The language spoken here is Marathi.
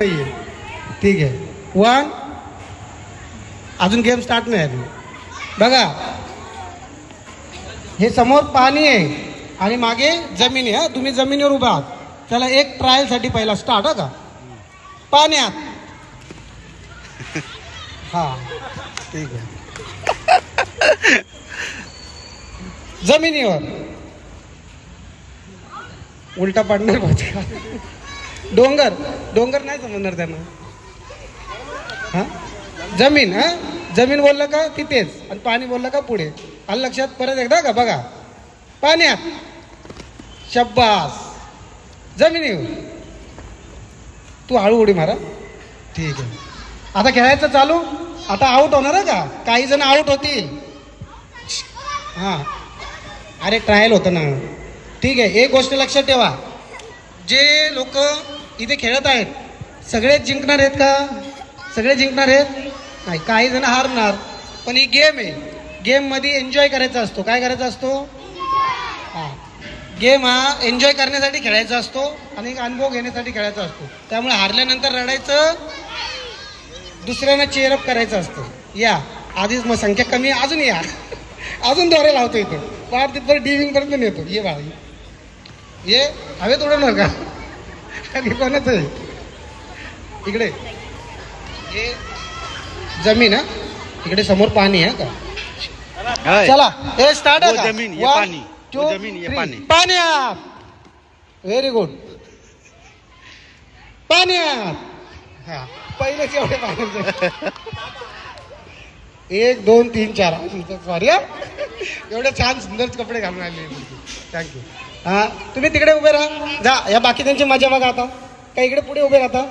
ठीक आहे. वन अजून गेम स्टार्ट नाही आहे बघा. हे समोर पाणी आहे. आणि मागे जमीन आहे हा. तुम्ही जमिनीवर उभा आहात. त्याला एक ट्रायलसाठी पहिला स्टार्ट हा का? पाण्यात. हा. ठीक आहे. जमिनीवर. उलटा पडणार पाहिजे का डोंगर. डोंगर नाही समजणार त्यांना. हा? जमीन हा? जमीन बोललं का तिथेच आणि पाणी बोललं का पुढे. आणि लक्षात? परत एकदा का? बघा. पाण्यात. शब्बास. जमिनीवर तू हळू उडी मारा. ठीक आहे. आता खेळायचं चालू? आता आऊट होणार आहे का? काही जण आऊट होतील. हां. अरे ट्रायल होतं ना. ठीक आहे. एक गोष्ट लक्षात ठेवा. जे लोक इथे खेळत आहेत. सगळेच जिंकणार आहेत का? सगळे जिंकणार आहेत? नाही काही जण हारणार. पण ही गेम आहे. गेममध्ये एन्जॉय करायचा असतो. काय करायचा असतो? हां. गेम हा एन्जॉय करण्यासाठी खेळायचा असतो आणि एक अनुभव घेण्यासाठी खेळायचा असतो. त्यामुळे हारल्यानंतर रडायचं दुसऱ्यांना चेअरअप करायचं असतं. या. आधीच मग संख्या कमी अजून या. अजून दोरे लावतो इथं. पार तिथपर्यंत डिविंगपर्यंत नेतो. ये बाळा ये. ये. हवेत उडवणार का? आणि कोणाचं आहे? इकडे. हे जमीन हा? इकडे समोर पाणी आहे का? है। चला हे स्टार्ट वो जमीन, ये पाणी. वो जमीन, ये पाणी. व्हेरी गुड पाण्यात हा पहिलेच एवढे एक दोन तीन चार. सॉरी हा. एवढे छान सुंदर कपडे घालून आले. थँक्यू हां तुम्ही तिकडे उभे राहा. जा या बाकी त्यांची मजा बघा आता. काय इकडे पुढे उभे राहता.